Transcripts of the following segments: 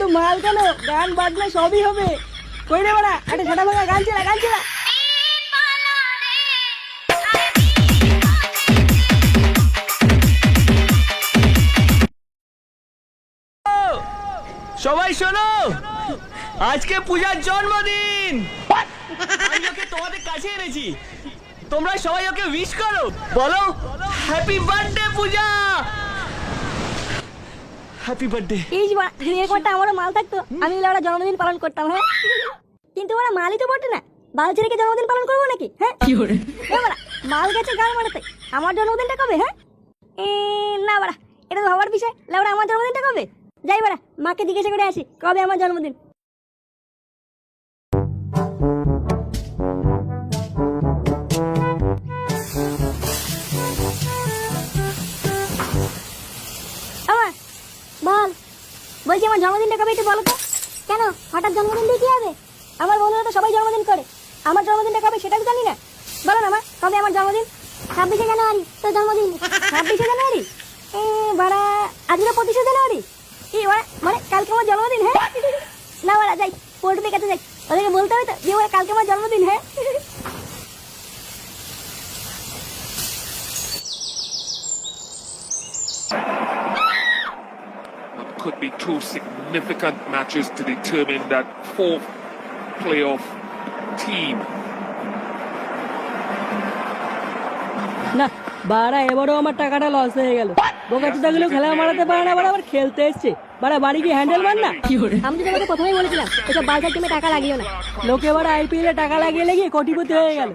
শুধু মাল কেন? গান বাজনা সবই হবে। কই রে বাড়া? একটা ঝাঁটা ভাঙা গান ছেলা গান ছেলা সবাই শোনো আজকে পূজার জন্মদিন। আমি ওকে তোমাদের কাছে এনেছি। তোমরা সবাই ওকে উইশ করো। বলো happy birthday Puja. Happy birthday এই আমারও মাল থাকতো। আমি ওরা জন্মদিন পালন করতাম হ্যাঁ? কিন্তু ওরা মালই তো বটে না। বাল ছেড়ে জন্মদিন পালন করব নাকি হ্যাঁ? এ বাড়া, মাল গেছে গাল মারাতে আমার জন্মদিনটা কবে হ্যাঁ? এ, না বাড়া এটা তো হওয়ার বিষয়। লেবড়া আমার জন্মদিনটা কবে? যাই বাড়া মাকে জিজ্ঞাসা করে আসি কবে আমার জন্মদিন? আমার জন্মদিনটা কবে একটু বলো তো? কেন? হঠাৎ জন্মদিন দিয়ে কি হবে? আমার বন্ধুরা তো সবাই জন্মদিন করে। আমার জন্মদিনটা কবে সেটা তো জানি না। বলো না আমার কবে আমার জন্মদিন? ছাব্বিশে জানুয়ারি, তোর জন্মদিন। ছাব্বিশে জানুয়ারি? এ বাড়া, আজকে পঁচিশে জানুয়ারি। কি বাড়া মানে কালকে আমার জন্মদিন হ্যাঁ? না বাড়া, যাই পোল্ট্রির কাছে যাই। ওদেরকে বলতে হবে তো যে কালকে আমার জন্মদিন হ্যাঁ? Could be two significant matches to determine that fourth playoff team. না বাড়া এবারও আমার টাকাটা লস হয়ে গেল বোকা চুদাগুলো খেলা মারাতে পারে না আবার খেলতে এসছে বাড়া বাড়ি কি হ্যান্ডেল মার না? আমি তো তোমাকে প্রথমেই বলেছিলাম এসব বালতার টিমে টাকা লাগিও না। লোকে বাড়া আইপিএল এ টাকা লাগিয়ে লেগে কোটিপতি হয়ে গেল।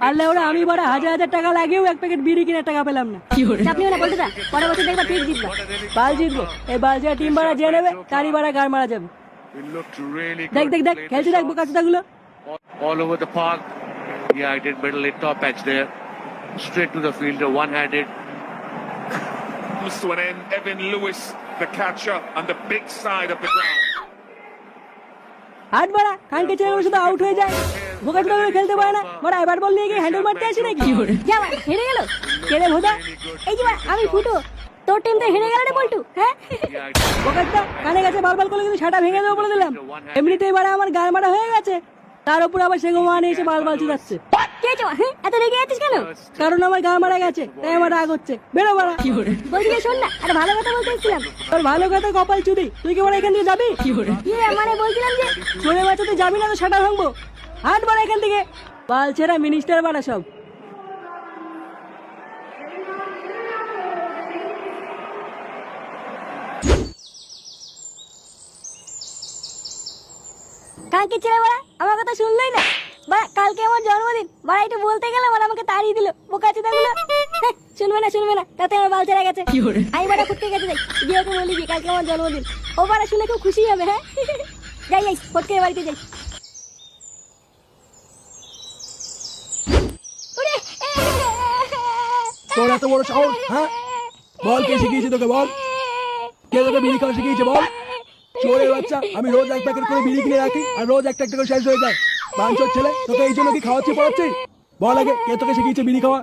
আর লেওড়া আমি বাড়া হাজার হাজার টাকা লাগিয়েও এক প্যাকেট বিড়ি কিনে টাকা পেলাম না। চাপ নিও না বলতে দা পরের বছর দেখবা ঠিক জিতবা। বাল জিতবো। এই বাল যা টিম বাড়া যে নেবে তারই বাড়া গার মারা যাবে। দেখ দেখ দেখ খেলছে দেখ বোকা চুদাগুলো all- over the park. Yeah, I did middle in top edge there. Straight to the fielder, one-handed. Comes to an end. Evan Lewis, the catcher, on the big side of the ground. হাট বাড়া খানকে ছেলে শুধু out হয়ে যায়। বোকা চুদাগুলো খেলতে পারে না। বাড়া এবার বল নিয়ে গিয়ে হ্যান্ডেল মারতে আসি নাকি? যা হেরে গেল। কেড়ে ভোদা এই যে আমি ফুটো। তোর টিম তো হেরে গেল রে বল্টু হ্যাঁ. বোকাটা কানে গেছে বারবার করে কিন্তু সেটা ভেঙে দেবো বলে দিলাম। এমনিতেই বারে আমার গান মারা হয়ে গেছে। তার উপর আবার সেগো মানে এসে বাল বাল চুদাচ্ছে কে হ্যাঁ? এত রেগে আছিস কেন? কারণ আমার গা মারা গেছে তাই আমার রাগ হচ্ছে। বেরো বাড়া। বলছি শোন না আরে ভালো কথা বলতে এসেছিলাম। তোর ভালো কথা কপাল চুদি তুই কি বলে এখান থেকে যাবি? কি মানে বলছিলাম যে চলে বাচ্চা তুই যাবি না তো সেটা ভাঙবো। হাট বাড়া এখান থেকে। বাল ছেড়া মিনিস্টার বাড়া সব। কালকে ছেলে বাড়া আমার কথা শুনলই না বাড়া কালকে আমার জন্মদিন বাড়া একটু বলতে গেলাম আর আমাকে তাড়িয়ে দিল বোকা চুদাগুলো হ্যাঁ, শুনবে না শুনবে না তাতে আমার বাল ছেড়ে গেছে আমি বাড়া ফুটকে গেছে যাই গিয়ে ওকে বলি কালকে আমার জন্মদিন ও বাড়া শুনে খুব খুশি হবে হ্যাঁ যাই যাই ফটকে বাড়িতে যাই তোর এত বড় সাহস হ্যাঁ বল কে শিখিয়েছে তোকে বল কে তোকে বিড়ি খাওয়া শিখিয়েছে বল চোরের বাচ্চা আমি রোজ এক প্যাকেট করে বিড়ি কিনে রাখি আর রোজ একটা একটা করে শেষ হয়ে যায়। ছেলে তোকে এই জন্য কি খাওয়াচ্ছি পড়াচ্ছি? বল আগে কে তোকে শিখিয়েছে বিড়ি খাওয়া?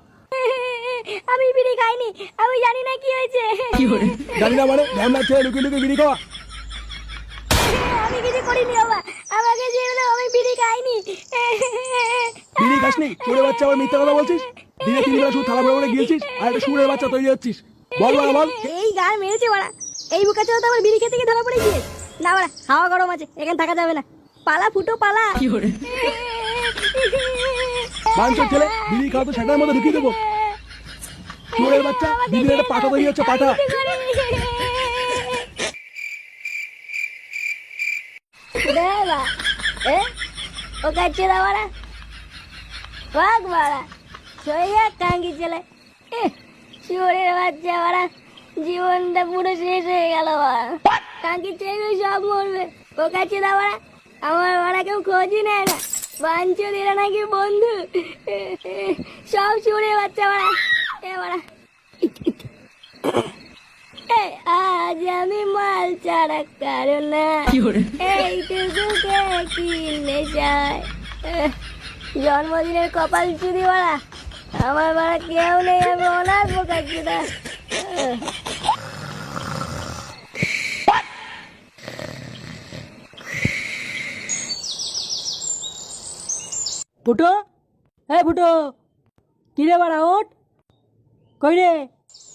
আমি বিড়ি খাইনি আমি জানি না কি হয়েছে। জানি না মানে ছেলে লুকিয়ে লুকিয়ে বিড়ি খাওয়া। আমি কিছু করিনি বাবা। আমাকে যে আমি বিড়ি খাইনি। বিড়ি খাসনি? চোরের বাচ্চা আবার মিথ্যা কথা বলছিস? দিনে তিন বেলা শুধু থালা ভরে ভরে গিয়েছিস আর একটা সুরের বাচ্চা তৈরি হচ্ছিস। বল বল বল। এই গান মেরেছে বাড়া। এই বুকা চোদা তো আবার বিড়ি খেতে গিয়ে ধরা পড়ে গিয়ে না বাড়া হাওয়া গরম আছে এখানে থাকা যাবে না। পালা ফুটো পালা। বাঞ্চর ছেলে বিড়ি খাওয়া তো সেটার মধ্যে ঢুকিয়ে দেবো। চোরের বাচ্চা একটা পাঠা তৈরি হচ্ছে পাঠা দেবা এ ও বাঘ বাড়া সইয়া টাঙ্গি চলে এ বাচ্চা বাড়া জীবনটা পুরো শেষ হয়ে গেল বাড়া টাঙ্গি ছেলে সব মরবে। ও কাছে দা বাড়া আমার বাড়া কেউ খোঁজই নেয় না। বাঞ্চল এরা নাকি বন্ধু। সব শুয়োরের বাচ্চা বাড়া। এ বাড়া। আজ আমি মাল ছাড়া কারও না। এইটুকুকে কি নেশায় এহ, জন্মদিনের কপাল চুরি বাড়া। আমার বাড়া কেউ নেই আমি অনাথ বোকা ফুটো? হ্যাঁ ফুটো কিরে বাড়া ওঠ। কই রে?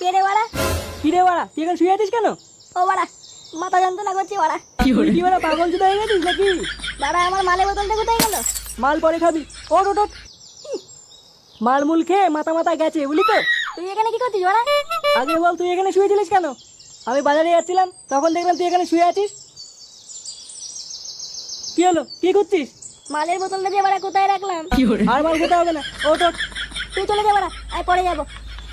কে রে বাড়া? কিরে বাড়া তুই এখন শুয়ে আছিস কেন? ও বাড়া মাথা যন্ত্রণা করছে বাড়া। কি বাড়া পাগল জুতো হয়ে গেছিস নাকি? বাড়া আমার মালের বোতলটা কোথায় গেল? মাল পরে খাবি। ওট ওট ওট। মাল মুল খেয়ে মাথা মাথা গেছে বুঝলি তো? তুই এখানে কি করছিস বাড়া? আগে বল তুই এখানে শুয়েছিলিস কেন? আমি বাজারে যাচ্ছিলাম তখন দেখলাম তুই এখানে শুয়ে আছিস। কি হলো? কি করছিস? মালের বোতলটা যে বাড়া কোথায় রাখলাম? আর মাল খেতে হবে না? ওট ওট তুই চলে যা বাড়া আমি পরে যাব।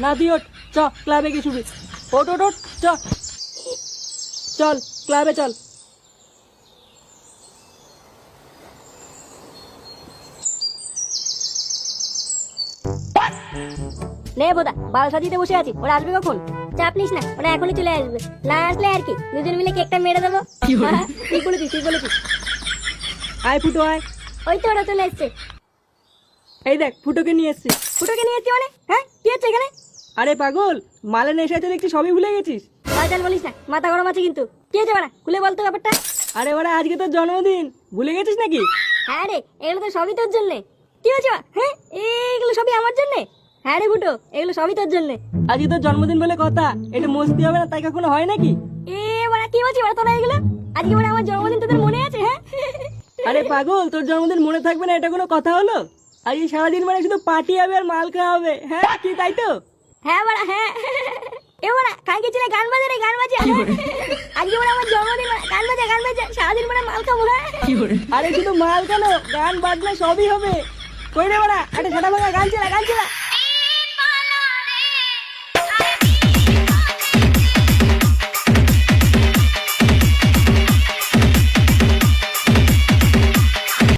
না তুই ওঠ। চ ক্লাবে গিয়ে শুবি। ওট ওট ওট চ। চল ক্লাবে চল। নে বোদা বাল সাজিতে বসে আছি। ওরা আসবে কখন? চাপ নিস না ওরা এখনই চলে আসবে। না আসলে আর কি? দুজন মিলে কেকটা মেরে দেবো। ঠিক বলেছিস ঠিক বলেছিস। আয় ফুটো আয়। ওই তো ওরা চলে এসছে। এই দেখ ফুটোকে নিয়ে এসছি ফুটোকে নিয়ে এসছি মানে? হ্যাঁ কি হচ্ছে এখানে? আরে পাগল মালে নেশা আছে দেখছি সবই ভুলে গেছিস। বলিস না মাথা গরম আছে কিন্তু। কি হয়েছে বাড়া? খুলে বলতো ব্যাপারটা। আরে ওরা আজকে তোর জন্মদিন। ভুলে গেছিস নাকি? হ্যাঁ রে এগুলো তো সবই তোর জন্যে। কি হয়েছে হ্যাঁ এইগুলো সবই আমার জন্যে? হ্যাঁ রে ফুটো এগুলো সবই তোর জন্যে। আজকে তোর জন্মদিন বলে কথা এটা মস্তি হবে না তাই কখনো হয় নাকি? এ বাড়া কি বলছিস বাড়া তোরা এগুলো? আজকে মানে আমার জন্মদিন তোদের মনে আছে হ্যাঁ? আরে পাগল তোর জন্মদিন মনে থাকবে না এটা কোনো কথা হলো? আজকে সারাদিন মানে শুধু পার্টি হবে আর মাল খাওয়া হবে হ্যাঁ? কি তাই তো? হ্যাঁ বাড়া হ্যাঁ। এ বাড়া কালকে ছিল গান বাজে রে গান বাজে আজকে মানে আমার জন্মদিন বাড়া, গান বাজে গান বাজে সারাদিন মানে মাল খাব হ্যাঁ। আরে শুধু মাল কেন গান বাজনা সবই হবে। কই রে বাড়া আরে সাটা ভাঙা গান চালা গান চালা।